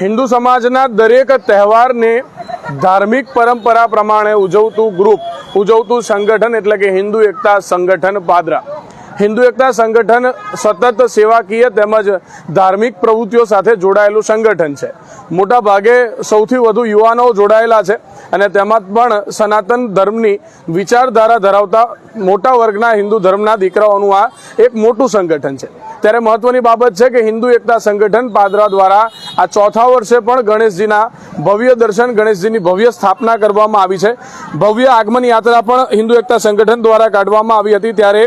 હિન્દુ સમાજના દરેક તહેવારને ધાર્મિક પરંપરા પ્રમાણે ઉજવતું ગ્રુપ ઉજવતું સંગઠન એટલે કે હિન્દુ એકતા સંગઠન પાદરા. હિન્દુ એકતા સંગઠન સતત સેવાકીય તેમજ ધાર્મિક પ્રવૃત્તિઓ સાથે જોડાયેલું સંગઠન છે. મોટા ભાગે સૌથી વધુ યુવાનો જોડાયેલા છે અને તેમાં પણ સનાતન ધર્મની વિચારધારા ધરાવતા મોટા વર્ગના હિન્દુ ધર્મના દીકરાઓનું આ એક મોટું સંગઠન છે. ત્યારે મહત્વની બાબત છે કે હિન્દુ એકતા સંગઠન પાદરા દ્વારા આ ચોથા વર્ષે પણ ગણેશજીના ભવ્ય દર્શન, ગણેશજીની ભવ્ય સ્થાપના કરવામાં આવી છે. ભવ્ય આગમન યાત્રા પણ હિન્દુ એકતા સંગઠન દ્વારા કાઢવામાં આવી હતી ત્યારે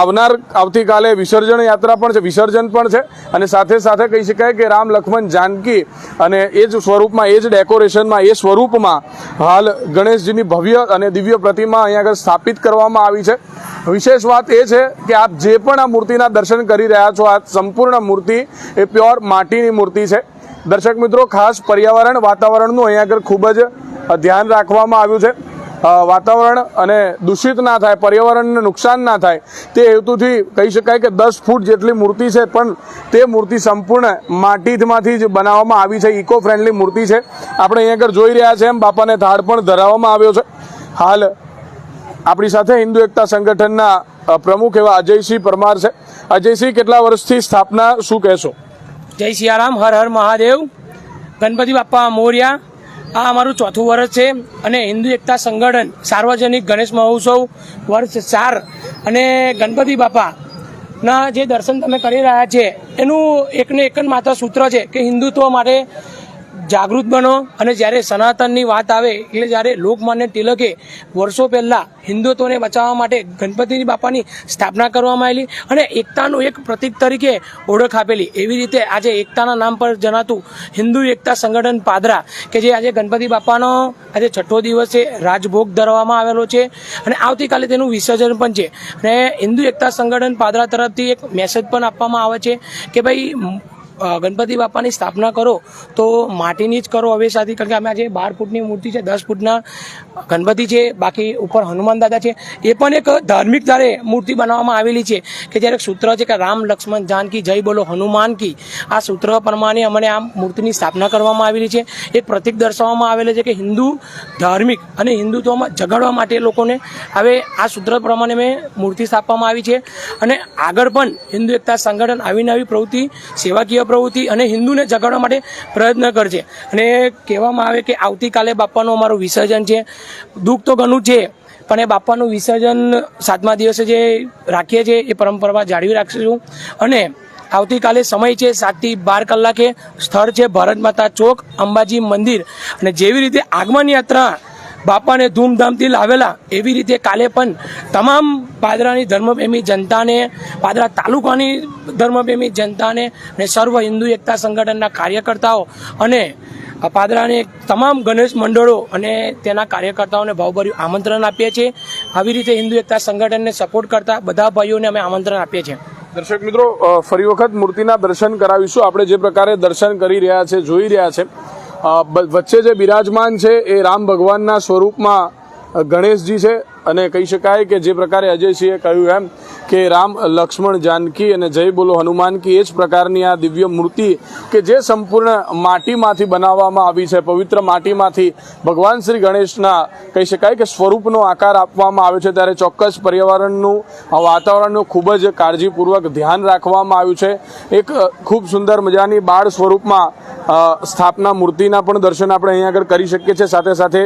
આવનાર આવતીકાલે વિસર્જન યાત્રા પણ છે, વિસર્જન પણ છે. અને સાથે સાથે કહી શકાય કે રામ લક્ષ્મણ જાનકી અને એ જ સ્વરૂપમાં, એ જ ડેકોરેશનમાં, એ સ્વરૂપમાં હાલ ગણેશજીની ભવ્ય અને દિવ્ય પ્રતિમા અહીંયા આગળ સ્થાપિત કરવામાં આવી છે. વિશેષ વાત એ છે કે આપ જે પણ આ મૂર્તિના દર્શન કરી રહ્યા છો, આ સંપૂર્ણ મૂર્તિ એ પ્યોર માટીની મૂર્તિ છે. દર્શક મિત્રો, ખાસ પર્યાવરણ વાતાવરણનું અહીંયા આગળ ખૂબ જ ધ્યાન રાખવામાં આવ્યું છે. વાતાવરણ અને દૂષિત ના થાય, પર્યાવરણને નુકસાન ના થાય, તે હેતુથી કહી શકાય કે દસ ફૂટ જેટલી મૂર્તિ છે, પણ તે મૂર્તિ સંપૂર્ણ માટીમાંથી જ બનાવવામાં આવી છે ઇકો ફ્રેન્ડલી મૂર્તિ છે. આપણે અહીંયા આગળ જોઈ રહ્યા છે એમ, બાપાને થાળ પણ ધરાવવામાં આવ્યો છે. હાલ આપણી સાથે હિન્દુ એકતા સંગઠનના પ્રમુખ એવા અજયસિંહ પરમાર છે. અજયસિંહ, કેટલા વર્ષથી સ્થાપના, શું કહેશો? જય સિયારામ, હર હર મહાદેવ. ગણપતિ બાપા મોર્યા આ અમારું ચોથું વર્ષ છે અને હિન્દુ એકતા સંગઠન સાર્વજનિક ગણેશ મહોત્સવ વર્ષ ચાર અને ગણપતિ બાપા ના જે દર્શન તમે કરી રહ્યા છે, એનું એકને એક જ માત્ર સૂત્ર છે કે હિન્દુત્વ માટે જાગૃત બનો અને જ્યારે સનાતનની વાત આવે એટલે જ્યારે લોકમાન્ય તિલકે વર્ષો પહેલાં હિન્દુત્વને બચાવવા માટે ગણપતિ બાપાની સ્થાપના કરવામાં આવેલી અને એકતાનું એક પ્રતીક તરીકે ઓળખ આપેલી. એવી રીતે આજે એકતાના નામ પર જણાતું હિન્દુ એકતા સંગઠન પાદરા કે જે આજે ગણપતિ બાપાનો આજે છઠ્ઠો દિવસ રાજભોગ ધરવામાં આવેલો છે અને આવતીકાલે તેનું વિસર્જન પણ છે. અને હિન્દુ એકતા સંગઠન પાદરા તરફથી એક મેસેજ પણ આપવામાં આવે છે કે ભાઈ ગણપતિ બાપાની સ્થાપના કરો, તો માટીની જ કરો હવે સાથે કારણ કે અમે આજે બાર ફૂટની મૂર્તિ છે, દસ ફૂટના ગણપતિ છે, બાકી ઉપર હનુમાન દાદા છે. એ પણ એક ધાર્મિક ધારે મૂર્તિ બનાવવામાં આવેલી છે, કે જ્યારે સૂત્ર છે કે રામ લક્ષ્મણ જાનકી, જય બોલો હનુમાન કી, આ સૂત્ર પ્રમાણે અમને આ મૂર્તિની સ્થાપના કરવામાં આવેલી છે. એક પ્રતિક દર્શાવવામાં આવેલું છે કે હિન્દુ ધાર્મિક અને હિન્દુત્વમાં જગાડવા માટે લોકોને હવે આ સૂત્ર પ્રમાણે મેં મૂર્તિ સ્થાપવામાં આવી છે. અને આગળ પણ હિન્દુ એકતા સંગઠન આવી નવી પ્રવૃત્તિ સેવાકીય પ્રવૃત્તિ અને હિન્દુને જગાડવા માટે પ્રયત્ન કરશે અને કહેવામાં આવે કે આવતીકાલે બાપાનું અમારું વિસર્જન છે. દુઃખ તો ઘણું છે, પણ એ બાપાનું વિસર્જન સાતમા દિવસે જે રાખીએ છીએ, એ પરંપરા જાળવી રાખીશું. અને આવતીકાલે સમય છે સાતથી બાર કલાકે, સ્થળ છે ભારત માતા ચોક અંબાજી મંદિર. અને જેવી રીતે આગમન યાત્રા બાપાને ધૂમધામથી લાવેલા. એવી રીતે કાલે પણ તમામ પાદરાની ધર્મપ્રેમી જનતાને, પાદરા તાલુકાની ધર્મપ્રેમી જનતાને અને સર્વ હિન્દુ એકતા સંગઠનના કાર્યકર્તાઓ અને પાદરાને તમામ ગણેશ મંડળો અને તેના કાર્યકર્તાઓને ભાવભર્યું આમંત્રણ આપીએ છીએ. આવી રીતે હિન્દુ એકતા સંગઠનને સપોર્ટ કરતા બધા ભાઈઓને અમે આમંત્રણ આપીએ છીએ. દર્શક મિત્રો ફરી વખત મૂર્તિના દર્શન કરાવીશું. આપણે જે પ્રકારે દર્શન કરી રહ્યા છે, જોઈ રહ્યા છે વચ્ચે જે બિરાજમાન છે એ રામ ભગવાનના સ્વરૂપમાં ગણેશજી છે. અને કહી શકાય કે જે પ્રકારે અજયસિંહે કહ્યું એમ કે રામ, લક્ષ્મણ, જાનકી અને જય બોલો હનુમાન કી એ જ પ્રકારની આ દિવ્ય મૂર્તિ કે જે સંપૂર્ણ માટીમાંથી બનાવવામાં આવી છે, પવિત્ર માટીમાંથી ભગવાન શ્રી ગણેશના કહી શકાય કે સ્વરૂપનો આકાર આપવામાં આવ્યો છે. ત્યારે ચોક્કસ પર્યાવરણનું વાતાવરણનું ખૂબ જ કાળજીપૂર્વક ધ્યાન રાખવામાં આવ્યું છે. એક ખૂબ સુંદર મજાની બાળ સ્વરૂપમાં સ્થાપના મૂર્તિના પણ દર્શન આપણે અહીંયા આગળ કરી શકીએ છીએ. સાથે સાથે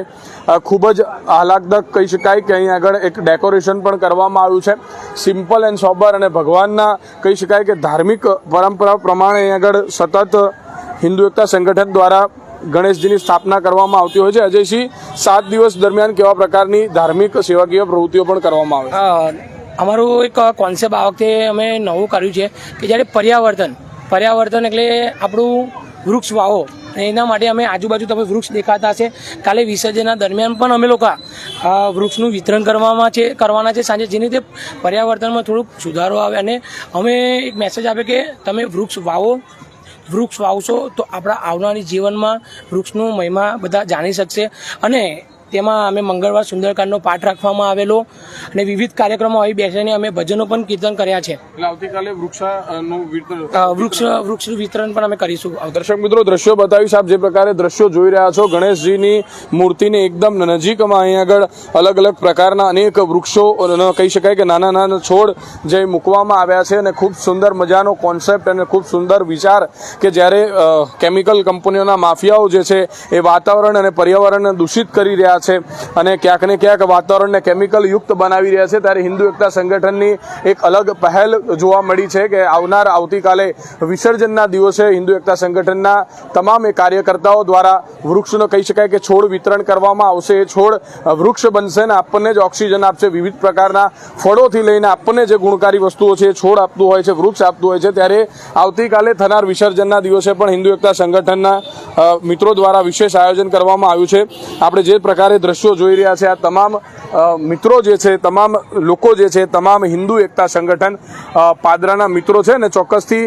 ખૂબ જ આહલાદક કહી શકાય કે અહીંયા આગળ એક ડેકોરેશન પણ કરવામાં આવ્યું છે. સિમ્પલ એન્ડ સોબર અને ભગવાનના કહી શકાય કે ધાર્મિક પરંપરા પ્રમાણે અહીં આગળ સતત હિન્દુ એકતા સંગઠન દ્વારા ગણેશજીની સ્થાપના કરવામાં આવતી હોય છે. અજયસિંહ, સાત દિવસ દરમિયાન કેવા પ્રકારની ધાર્મિક સેવાકીય પ્રવૃત્તિઓ પણ કરવામાં આવે અમારું એક કોન્સેપ્ટ આ વખતે અમે નવું કર્યું છે કે જ્યારે પર્યાવર્તન પર્યાવર્તન એટલે આપણું વૃક્ષ વાવો. એના માટે અમે આજુબાજુ તમે વૃક્ષ દેખાતા છે કાલે વિસર્જનના દરમિયાન પણ અમે લોકો વૃક્ષનું વિતરણ કરવામાં છે, કરવાના છે સાંજે. જેની રીતે પર્યાવર્તનમાં થોડુંક સુધારો આવે અને અમે એક મેસેજ આપે કે તમે વૃક્ષ વાવો. વૃક્ષ વાવશો તો આપણા આવનારી જીવનમાં વૃક્ષનું મહિમા બધા જાણી શકશે. અને તેમાં અમે મંગળવાર સુંદરકાંડનો પાઠ રાખવામાં આવેલો અને વિવિધ કાર્યક્રમો આવી બેસીને અમે ભજનો પણ કીર્તન કર્યા છે. આવતીકાલે વૃક્ષાનું વૃક્ષ વૃક્ષ વિતરણ પણ અમે કરીશું. દર્શક મિત્રો દ્રશ્યો બતાવીશ. આપ જે પ્રકારે દ્રશ્યો જોઈ રહ્યા છો ગણેશજીની મૂર્તિની એકદમ નજીકમાં અહીં આગળ અલગ અલગ પ્રકારના અનેક વૃક્ષો કહી શકાય કે નાના નાના છોડ જે મૂકવામાં આવ્યા છે અને ખૂબ સુંદર મજાનો કોન્સેપ્ટ અને ખૂબ સુંદર વિચાર કે જ્યારે કેમિકલ કંપનીઓના માફિયાઓ જે છે એ વાતાવરણ અને પર્યાવરણને દૂષિત કરી રહ્યા છે અને ક્યાંક ને ક્યાંક વાતાવરણને કેમિકલ યુક્ત બનાવી રહ્યા છે. ત્યારે હિન્દુ એકતા સંગઠનની એક અલગ પહેલ જોવા મળી છે કે આવનાર આવતીકાલે વિસર્જનના દિવસે હિન્દુ એકતા સંગઠનના તમામ કાર્યકર્તાઓ દ્વારા વૃક્ષનો કહી શકાય કે છોડ વિતરણ કરવામાં આવશે. એ છોડ વૃક્ષ બનશે ને આપણને જ ઓક્સિજન આપશે. વિવિધ પ્રકારના ફળોથી લઈને આપણને જે ગુણકારી વસ્તુઓ છે એ છોડ આપતું હોય છે, વૃક્ષ આપતું હોય છે. ત્યારે આવતીકાલે થનાર વિસર્જનના દિવસે પણ હિન્દુ એકતા સંગઠનના મિત્રો દ્વારા વિશેષ આયોજન કરવામાં આવ્યું છે. આપણે જે પ્રકારે દ્રશ્યો જોઈ રહ્યા છે, આ તમામ મિત્રો જે છે, તમામ લોકો જે છે, તમામ હિન્દુ એકતા સંગઠન પાદરાના મિત્રો છે ને ચોક્કસથી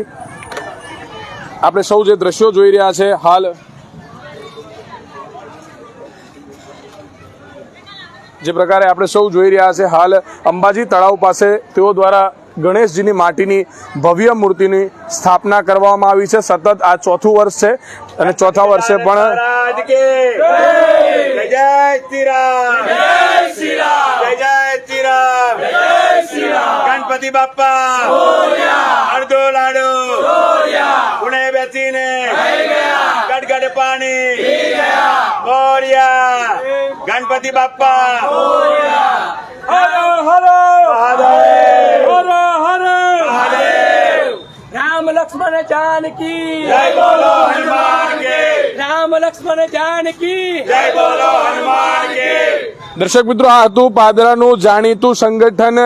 આપણે સૌ જે દ્રશ્યો જોઈ રહ્યા છે, હાલ જે પ્રકારે આપણે સૌ જોઈ રહ્યા છે, હાલ અંબાજી તળાવ પાસે તેઓ દ્વારા ગણેશજીની માટીની ભવ્ય મૂર્તિની સ્થાપના કરવામાં આવી છે. સતત આ ચોથું વર્ષ છે અને ચોથા વર્ષે પણ ગણપતિ બાપા અડધો લાડો. પુણે બેસીને ગડગડ પાણી. મોર્યા ગણપતિ બાપા હલો હલો લક્ષ્મણ જાનકી જય બોલો હનુમાન કે રામ લક્ષ્મણ જાનકી જય બોલો હનુમાન કે દર્શક મિત્રો, આ હતું પાદરાનું જાણીતું સંગઠન.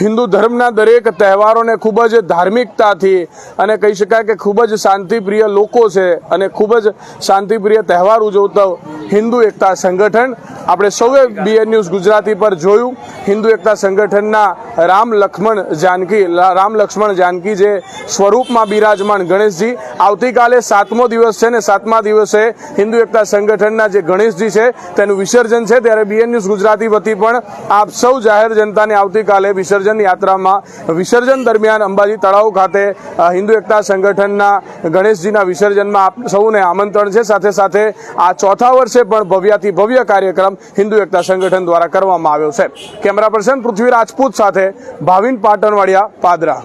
હિન્દુ ધર્મના દરેક તહેવારોને ખૂબ જ ધાર્મિકતાથી અને કહી શકાય કે ખૂબ જ શાંતિપ્રિય લોકો છે અને ખૂબ જ શાંતિપ્રિય તહેવાર ઉજવતો હિન્દુ એકતા સંગઠન. આપણે સૌએ બીએન ન્યૂઝ ગુજરાતી પર જોયું. હિન્દુ એકતા સંગઠનના રામ લક્ષ્મણ જાનકી રામ લક્ષ્મણ જાનકી જે સ્વરૂપમાં બિરાજમાન ગણેશજી આવતીકાલે સાતમો દિવસ છે ને સાતમા દિવસે હિન્દુ એકતા સંગઠનના જે ગણેશજી છે, તેનું વિસર્જન છે. ત્યારે બીએન ન્યૂઝ ગુજરાતી વતી પણ આપ સૌ જાહેર જનતાને આવતીકાલે વિસર્જન યાત્રામાં, વિસર્જન દરમિયાન અંબાજી તળાવ ખાતે હિન્દુ એકતા સંગઠનના ગણેશજીના વિસર્જનમાં આપ સૌને આમંત્રણ છે. સાથે સાથે આ ચોથા વર્ષે પણ ભવ્યાથી ભવ્ય કાર્યક્રમ હિન્દુ એકતા સંગઠન દ્વારા કરવામાં આવ્યો છે. કેમેરા પર્સન પૃથ્વી રાજપૂત સાથે ભાવિન પાટણવાડિયા, પાદરા.